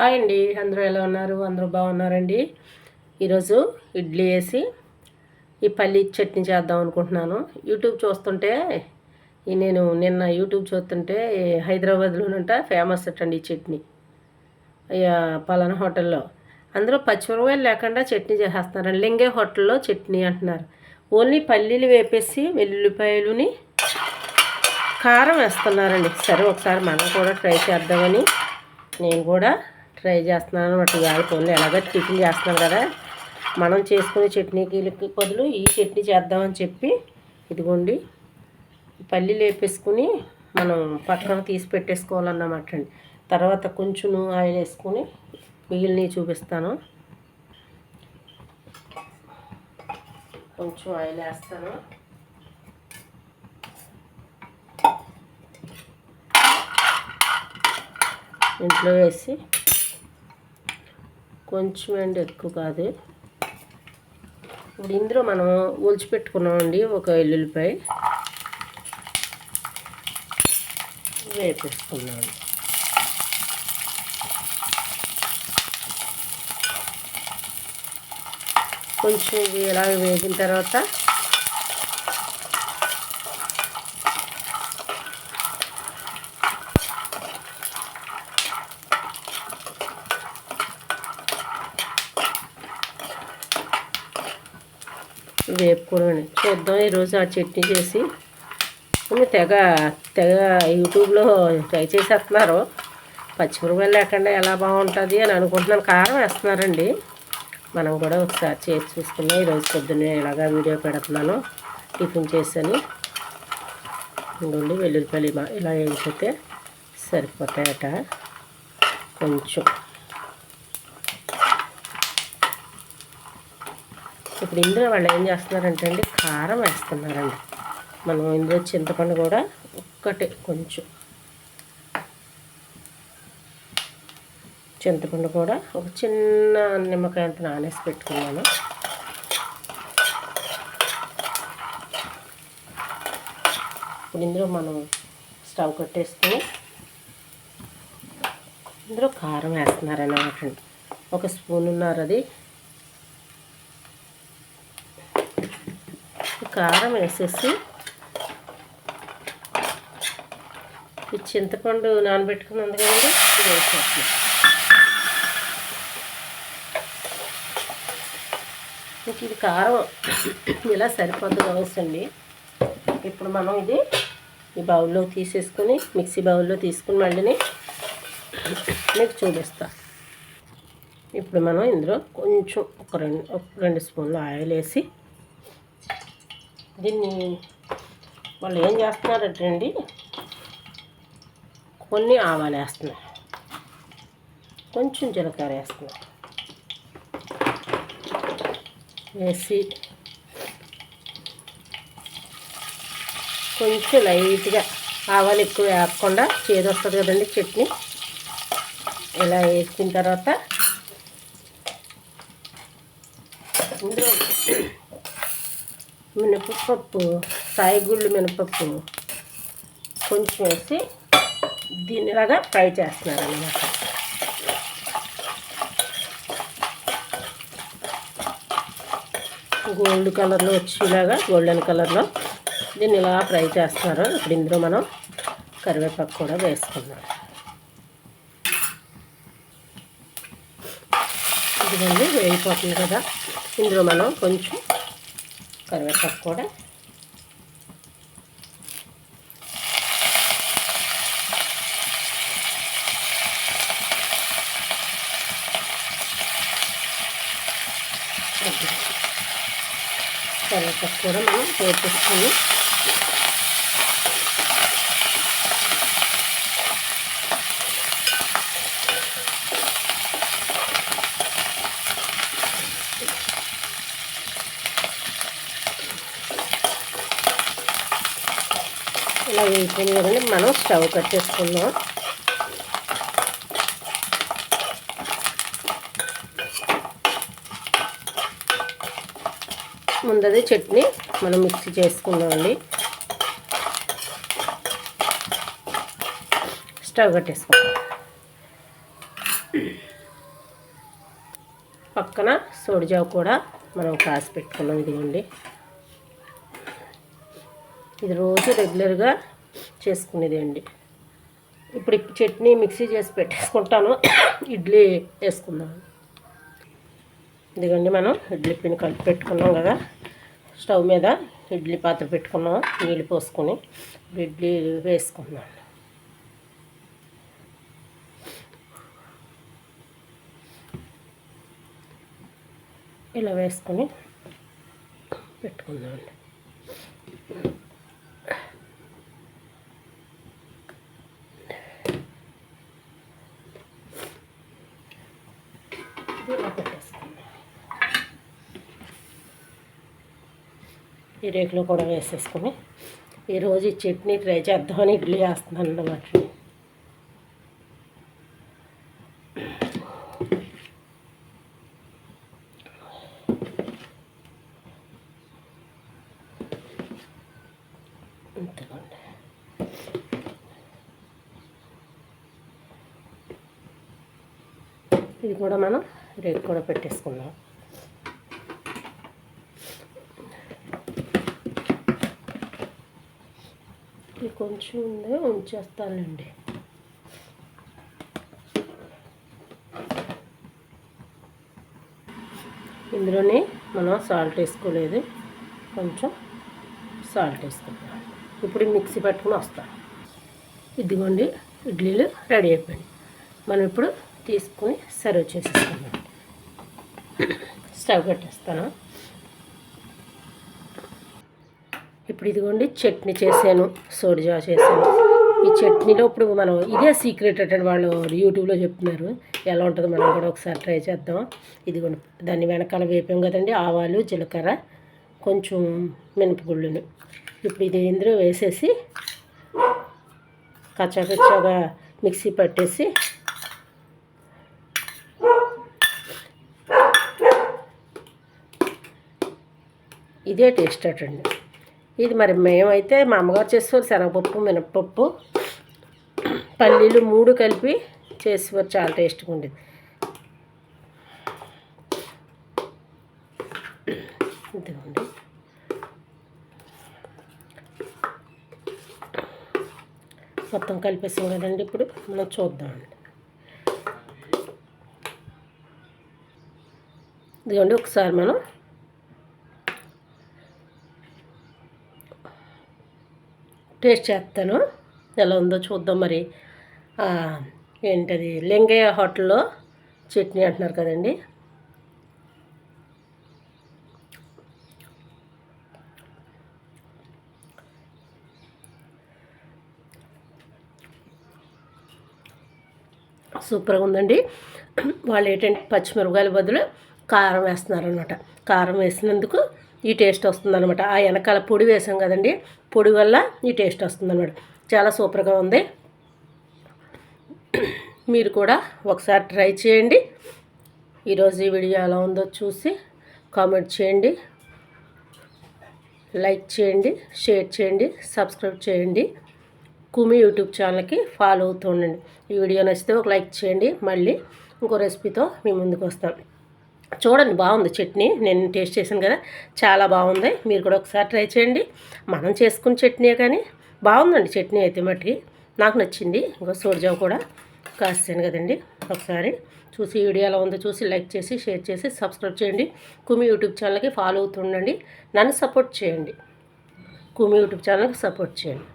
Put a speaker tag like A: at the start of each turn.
A: Hi అండి. అందరూ ఎలా ఉన్నారు? అందరూ బాగున్నారండి? ఈరోజు ఇడ్లీ వేసి ఈ పల్లి చట్నీ చేద్దాం అనుకుంటున్నాను. యూట్యూబ్ చూస్తుంటే ఈ నేను నిన్న యూట్యూబ్ చూస్తుంటే హైదరాబాద్లోనంట ఫేమస్ అట్టండి ఈ చట్నీ. అయ్యా పలానా హోటల్లో. అందరూ పచ్చిమిరపకాయలు లేకుండా చట్నీ చేసేస్తున్నారు లింగే హోటల్లో చట్నీ అంటున్నారు. ఓన్లీ పల్లీలు వేపేసి వెల్లుల్లిపాయలుని కారం వేస్తున్నారండి. సరే ఒకసారి మనం కూడా ట్రై చేద్దామని నేను కూడా ట్రై చేస్తున్నాను అనమాట ఇవాళ కొన్ని ఎలాగో టిఫిన్ చేస్తున్నాం కదా. మనం చేసుకునే చట్నీకి బదులు ఈ చట్నీ చేద్దామని చెప్పి ఇదిగోండి. పల్లీలు వేపేసుకుని మనం పక్కన తీసి పెట్టేసుకోవాలన్నమాట అండి. తర్వాత కొంచెం ఆయిల్ వేసుకుని మిగిలినవి చూపిస్తాను. కొంచెం ఆయిల్ వేస్తాను. ఇంట్లో వేసి కొంచెం అండి ఎక్కువ కాదు. ఇప్పుడు ఇందులో మనం ఒలిచిపెట్టుకున్నామండి ఒక ఎల్లుల్లిపాయ. వేపేసుకున్నాం కొంచెం ఇలా వేగిన తర్వాత వేపుకోవడం చూద్దాం ఈరోజు ఆ చట్నీ చేసి. తెగ తెగ యూట్యూబ్లో ట్రై చేసేస్తున్నారు. పచ్చిమిరపకాయలు లేకుండా ఎలా బాగుంటుంది అని అనుకుంటున్నాను. కారం వేస్తున్నారండి. మనం కూడా ఒకసారి చేసి చూసుకున్నాం ఈరోజు పొద్దున్నే ఇలాగా వీడియో పెడుతున్నాను. టిఫిన్ చేసని. ఇంకొండి వెల్లుల్లిపల్లి ఇలా వేసితే సరిపోతాయట. కొంచెం. ఇప్పుడు ఇందులో వాళ్ళు ఏం చేస్తున్నారంటే అండి కారం వేస్తున్నారండి. మనం ఇందులో చింతపండు కూడా ఒక్కటే కొంచెం. చింతపండు కూడా ఒక చిన్న నిమ్మకాయ అంత నానేసి పెట్టుకున్నాను. ఇప్పుడు ఇందులో మనం స్టవ్ కట్టేసుకుని ఇందులో కారం వేస్తున్నారన్నమాట ఒక స్పూన్ ఉన్నారు అది. కారం వేసేసి ఈ చింతపండు నానబెట్టుకుని ఉంది కదండి ఇది వేసేస్తున్నాం. ఇంక ఇది కారం ఇలా సరిపోద్దు కావచ్చండి ఇప్పుడు మనం ఇది ఈ బౌల్లో తీసేసుకొని మిక్సీ బౌల్లో తీసుకుని మళ్ళీ మీకు చూపిస్తా. ఇప్పుడు మనం ఇందులో కొంచెం ఒక రెండు ఒక రెండు స్పూన్లు ఆయిల్ వేసి దీన్ని వాళ్ళు ఏం చేస్తున్నారంటే అండి కొన్ని ఆవాలు వేస్తున్నారు కొంచెం జీలకర్ర వేస్తున్నారు వేసి కొంచెం లైట్గా ఆవాలు ఎక్కువ వేయకుండా చేదు వస్తుంది కదండి చట్నీ. ఇలా వేసిన తర్వాత ఇందులో మినపప్పు సాయిగుళ్ళు మినపప్పు కొంచెం వేసి దీనిలాగా ఫ్రై చేస్తున్నారు అన్నమాట గోల్డ్ కలర్లో వచ్చేలాగా గోల్డెన్ కలర్లో దీన్ని ఇలా ఫ్రై చేస్తున్నారు. ఇప్పుడు ఇందులో మనం కరివేపాకు కూడా వేసుకున్నాం ఇదిగోండి వేయిపోతుంది కదా. ఇందులో మనం కొంచెం కరివేపాకు కూడా. కరివేపాకు కూడా మనం వేపిస్తాము ఇలా వేయిపోయింది కదండి మనం స్టవ్ కట్ చేసుకుందాం ముందది చట్నీ మనం మిక్సీ చేసుకుందామండి. స్టవ్ కట్టేసుకుందాం. పక్కన సోడిజావు కూడా మనం కాసి పెట్టుకున్నాం ఇదిగోండి. ఇది రోజు రెగ్యులర్గా చేసుకునేది అండి ఇప్పుడు చట్నీ మిక్సీ చేసి పెట్టేసుకుంటాను. ఇడ్లీ వేసుకుందాం. ఇదిగోండి మనం ఇడ్లీ పిండి కలిపి పెట్టుకున్నాం కదా. స్టవ్ మీద ఇడ్లీ పాత్ర పెట్టుకున్నాం. నీళ్ళు పోసుకొని ఇడ్లీ వేసుకున్నాం ఇలా వేసుకొని పెట్టుకుందామండి ఈ రేకులో కూడా వేసేసుకుని ఈరోజు ఈ చట్నీ ట్రై చేద్దామని ఇడ్లీ వేస్తున్నాను అన్నమాట. ఇది కూడా మనం రేట్ కూడా పెట్టేసుకుందాం. ఇది కొంచెం ఉందే? ఉంచేస్తానండి. ఇందులోనే మనం సాల్ట్ వేసుకోలేదు. కొంచెం సాల్ట్ వేసుకుంటాం ఇప్పుడు మిక్సీ పెట్టుకుని వస్తాం. ఇదిగోండి ఇడ్లీలు రెడీ అయిపోయింది మనం ఇప్పుడు తీసుకుని సర్వ్ చేసేస్తాను స్టవ్ పెట్టేస్తాను ఇప్పుడు ఇదిగోండి చట్నీ చేశాను సోడిజా చేశాను. ఈ చట్నీలో ఇప్పుడు మనం ఇదే సీక్రెట్ అంటే వాళ్ళు యూట్యూబ్లో చెప్తున్నారు. ఎలా ఉంటుందో మనం కూడా ఒకసారి ట్రై చేద్దాం. ఇదిగోండి దాన్ని వెనకాల వేపాం కదండి ఆవాలు జీలకర్ర కొంచెం మినపగుళ్ళును. ఇప్పుడు ఇది ఇందులో వేసేసి కచ్చాకచ్చాగా మిక్సీ పట్టేసి ఇదే టేస్ట్ అటండి. ఇది మరి మేమైతే మా అమ్మగారు చేసేవారు శనగపప్పు మినపప్పు పల్లీలు మూడు కలిపి చేసేవారు చాలా టేస్ట్గా ఉండేది. ఇదిగోండి. మొత్తం కలిపేసాం కదండి ఇప్పుడు. మనం చూద్దామండి. ఇదిగోండి ఒకసారి మనం టేస్ట్ చేస్తాను. ఎలా ఉందో చూద్దాం మరి. ఏంటది? లింగయ్య హోటల్లో చట్నీ అంటున్నారు కదండి. సూపర్గా ఉందండి. వాళ్ళు ఏంటంటే పచ్చిమిరపకాయల బదులు కారం వేస్తున్నారు అనమాట కారం వేసినందుకు ఈ టేస్ట్ వస్తుందన్నమాట. ఆ వెనకాల పొడి వేసాం కదండి పొడి వల్ల ఈ టేస్ట్ వస్తుందన్నమాట. చాలా సూపర్గా ఉంది. మీరు కూడా ఒకసారి ట్రై చేయండి. ఈరోజు ఈ వీడియో ఎలా ఉందో చూసి కామెంట్ చేయండి. లైక్ చేయండి షేర్ చేయండి సబ్స్క్రైబ్ చేయండి. కుమి యూట్యూబ్ ఛానల్కి ఫాలో అవుతూ ఉండండి. ఈ వీడియో నచ్చితే ఒక లైక్ చేయండి. మళ్ళీ ఇంకో రెసిపీతో మీ ముందుకు వస్తాను చూడండి బాగుంది చట్నీ. నేను టేస్ట్ చేశాను కదా చాలా బాగుంది. మీరు కూడా ఒకసారి ట్రై చేయండి. మనం చేసుకున్న చట్నీ కానీ బాగుందండి చట్నీ అయితే మట్టి నాకు నచ్చింది. ఇంకో సూర్జావు కూడా కాస్తాను కదండి. ఒకసారి చూసి వీడియో ఎలా ఉందో చూసి లైక్ చేసి షేర్ చేసి సబ్స్క్రైబ్ చేయండి. కుమి యూట్యూబ్ ఛానల్కి ఫాలో అవుతుండండి నన్ను సపోర్ట్ చేయండి. కుమి యూట్యూబ్ ఛానల్కి సపోర్ట్ చేయండి.